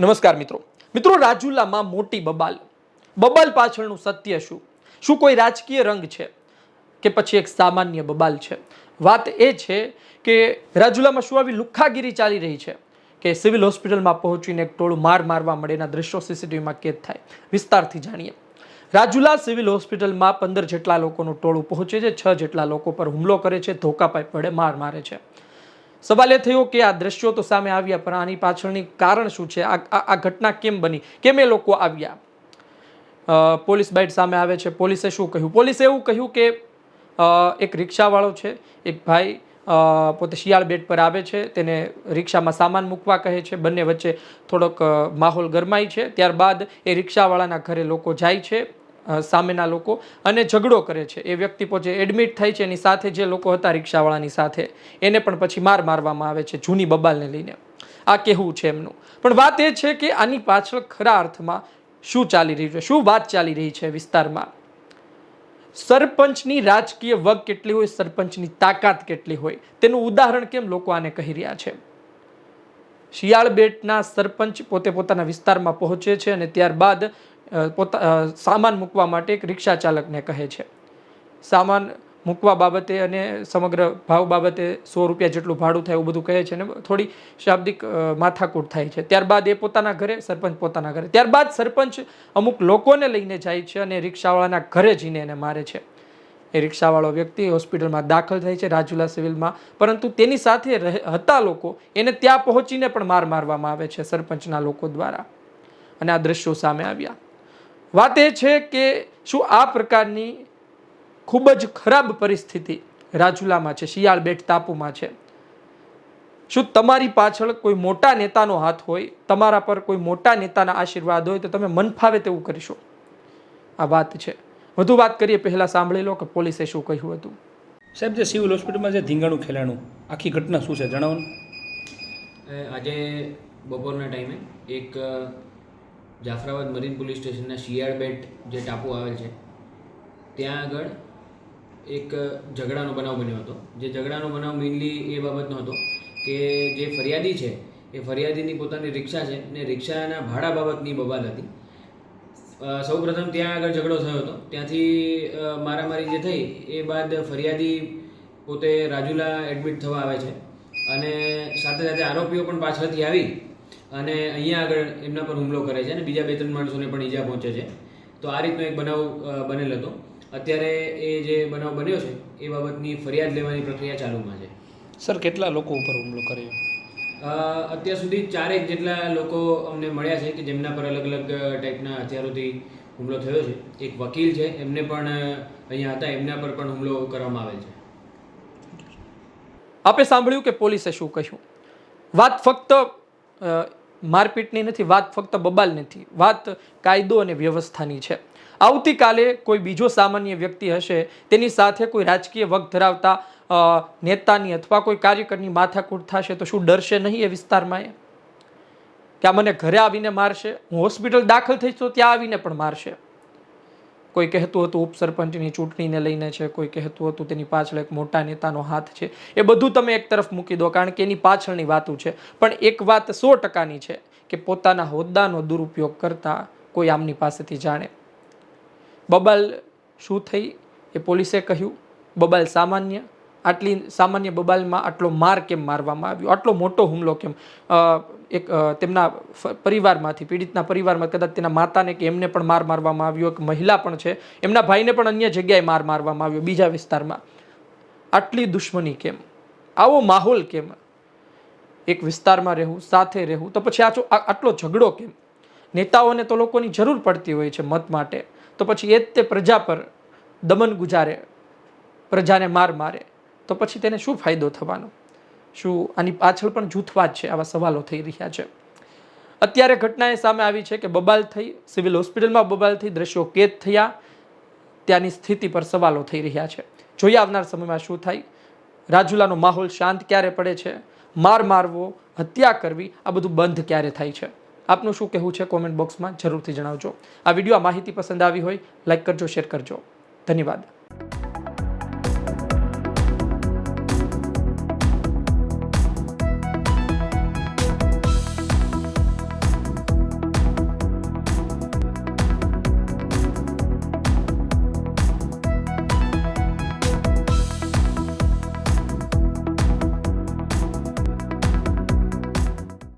નમસ્કાર મિત્રો. મિત્રો, રાજુલામાં મોટી બબાલ. બબાલ પાછળનું સત્ય શું? શું કોઈ રાજકીય રંગ છે? કે પછી એક સામાન્ય બબાલ છે? વાત એ છે કે રાજુલામાં શું આવી લુખ્ખાગીરી ચાલી રહી છે? કે સિવિલ હોસ્પિટલમાં પહોંચીને એક ટોળું માર મારવા મળે, એના દ્રશ્યો સીસીટીવીમાં કેદ થાય. વિસ્તારથી જાણીએ. રાજુલા સિવિલ હોસ્પિટલમાં પંદર જેટલા લોકોનું ટોળું પહોંચે છે, છ જેટલા લોકો પર હુમલો કરે છે, ધોકા પાઇપ વડે માર મારે છે. સવાલ એ થયો કે આ દ્રશ્યો તો સામે આવ્યા, પણ આની પાછળની કારણ શું છે? આ આ- ઘટના કેમ બની? કેમ એ લોકો આવ્યા? પોલીસ બાઇટ સામે આવે છે. પોલીસે શું કહ્યું? પોલીસે એવું કહ્યું કે એક રિક્ષાવાળો છે, એક ભાઈ પોતે શિયાળ બેટ પર આવે છે, તેને રિક્ષામાં સામાન મૂકવા કહે છે. બંને વચ્ચે થોડોક માહોલ ગરમાય છે. ત્યારબાદ એ રિક્ષાવાળાના ઘરે લોકો જાય છે. સામેના લોકો અને ઝઘડો કરે છે. એ વ્યક્તિ પોતે એડમિટ થાય છે, એની સાથે જે લોકો હતા રિક્ષાવાળાની સાથે, એને પણ પછી માર મારવામાં આવે છે, જૂની બબાલને લઈને. આ કહેવું છે એમનું. પણ વાત એ છે કે આની પાછળ ખરા અર્થમાં શું ચાલી રહ્યું છે? શું વાત ચાલી રહી છે વિસ્તારમાં? સરપંચની રાજકીય વગ કેટલી હોય, સરપંચની તાકાત કેટલી હોય? તેનું ઉદાહરણ કેમ લોકો આને કહી રહ્યા છે? શિયાળ બેટના સરપંચ પોતે પોતાના વિસ્તારમાં પહોંચે છે અને ત્યારબાદ પોતા સામાન મૂકવા માટે એક રિક્ષા ચાલકને કહે છે. સામાન મૂકવા બાબતે અને સમગ્ર ભાવ બાબતે સો રૂપિયા જેટલું ભાડું થાય એવું બધું કહે છે ને થોડી શાબ્દિક માથાકૂટ થાય છે. ત્યારબાદ એ પોતાના ઘરે, સરપંચ પોતાના ઘરે. ત્યારબાદ સરપંચ અમુક લોકોને લઈને જાય છે અને રિક્ષાવાળાના ઘરે જઈને એને મારે છે. એ રિક્ષાવાળો વ્યક્તિ હોસ્પિટલમાં દાખલ થાય છે રાજુલા સિવિલમાં, પરંતુ તેની સાથે હતા લોકો, એને ત્યાં પહોંચીને પણ માર મારવામાં આવે છે સરપંચના લોકો દ્વારા. અને આ દ્રશ્યો સામે આવ્યા. વાત એ છે કે શું આ પ્રકારની ખૂબ જ ખરાબ પરિસ્થિતિ રાજુલામાં છે શિયાળ બેટ ટાપુમાં છે? શું તમારી પાછળ કોઈ મોટા નેતાનો હાથ હોય તમારા પર કોઈ મોટા નેતાના આશીર્વાદ હોય તો તમે મન ફાવે તેવું કરશો? આ વાત છે. વધુ વાત કરીએ પહેલાં સાંભળી લો કે પોલીસે શું કહ્યું હતું. સાહેબ જે સિવિલ હોસ્પિટલમાં જે ધીંગાણું ખેલાણું આખી ઘટના શું છે? જણાવો આજે બપોરના ટાઈમે એક જાફરાબાદ મરીન પોલીસ સ્ટેશનના શિયાળ બેટ જે ટાપુ આવેલ છે, ત્યાં આગળ એક ઝઘડાનો બનાવ બન્યો હતો. જે ઝઘડાનો બનાવ મેઇનલી એ બાબતનો હતો કે જે ફરિયાદી છે, એ ફરિયાદીની પોતાની રિક્ષા છે ને રિક્ષાના ભાડા બાબતની બબાલ હતી. સૌપ્રથમ ત્યાં આગળ ઝઘડો થયો હતો. ત્યાંથી મારામારી જે થઈ એ બાદ ફરિયાદી પોતે રાજુલા એડમિટ થવા આવે છે અને સાથે સાથે આરોપીઓ પણ પાછળથી આવી અને અહીંયા આગળ એમના પર હુમલો કરે છે અને બીજા બે ત્રણ માણસોને પણ ઈજા પહોંચે છે. તો આ રીતનો એક બનાવ બનેલ હતો. અત્યારે એ જે બનાવ બન્યો છે એ બાબતની ફરિયાદ લેવાની પ્રક્રિયા ચાલુમાં છે. સર કેટલા લોકો ઉપર હુમલો કર્યો? અત્યાર સુધી ચારેક જેટલા લોકો અમને મળ્યા છે કે જેમના પર અલગ અલગ ટાઈપના હથિયારોથી હુમલો થયો છે. એક વકીલ છે એમને પણ અહીંયા હતા એમના પર પણ હુમલો કરવામાં આવેલ છે. આપે સાંભળ્યું કે પોલીસે શું કહ્યું? વાત ફક્ત મારપીટની નથી, વાત ફક્ત બબાલ નથી, વાત કાયદો અને વ્યવસ્થાની છે. આવતીકાલે કોઈ બીજો સામાન્ય વ્યક્તિ હશે, તેની સાથે કોઈ રાજકીય વગ ધરાવતા નેતાની અથવા કોઈ કાર્યકરની માથાકૂટ થશે તો શું ડરશે નહીં એ વિસ્તારમાં એ? કે આ મને ઘરે આવીને મારશે, હું હોસ્પિટલ દાખલ થઈશ તો ત્યાં આવીને પણ મારશે? કોઈ કહેતું હતું ઉપસરપંચની ચૂંટણીને લઈને છે, કોઈ કહેતું હતું તેની પાછળ એક મોટા નેતાનો હાથ છે. એ બધું તમે એક તરફ મૂકી દો, કારણ કે એની પાછળની વાતો છે. પણ એક વાત સો ટકાની છે કે પોતાના હોદ્દાનો દુરુપયોગ કરતા કોઈ આમની પાસેથી જાણે. બબાલ શું થઈ એ પોલીસે કહ્યું? બબાલ સામાન્ય? આટલી સામાન્ય બબાલમાં આટલો માર કેમ મારવામાં આવ્યો? આટલો મોટો હુમલો કેમ? એક તેમના પરિવારમાંથી, પીડિતના પરિવારમાં કદાચ તેના માતાને કે એમને પણ માર મારવામાં આવ્યો, એક મહિલા પણ છે, એમના ભાઈને પણ અન્ય જગ્યાએ માર મારવામાં આવ્યો, બીજા વિસ્તારમાં. આટલી દુશ્મની કેમ? આવો માહોલ કેમ? એક વિસ્તારમાં રહેવું, સાથે રહેવું, તો પછી આચો આટલો ઝઘડો કેમ? નેતાઓને તો લોકોની જરૂર પડતી હોય છે મત માટે. તો પછી એ જ તે પ્રજા પર દમન ગુજારે, પ્રજાને માર મારે. તો પછી તેને શું ફાયદો થવાનો? શું આની પાછળ પણ જૂથવાદ છે, આવા સવાલો થઈ રહ્યા છે. અત્યારે ઘટના એ સામે આવી છે કે બબાલ થઈ, સિવિલ હોસ્પિટલમાં બબાલ થઈ, દ્રશ્યો કેદ થયા. ત્યાંની સ્થિતિ પર સવાલો થઈ રહ્યા છે. જોઈએ આવનાર સમયમાં શું થાય. રાજુલાનો માહોલ શાંત ક્યારે પડે છે? માર મારવો, હત્યા કરવી, આ બધું બંધ ક્યારે થાય છે? આપનું શું કહેવું છે કોમેન્ટ બોક્સમાં જરૂરથી જણાવજો. આ વીડિયો આ માહિતી પસંદ આવી હોય લાઇક કરજો, શેર કરજો. ધન્યવાદ.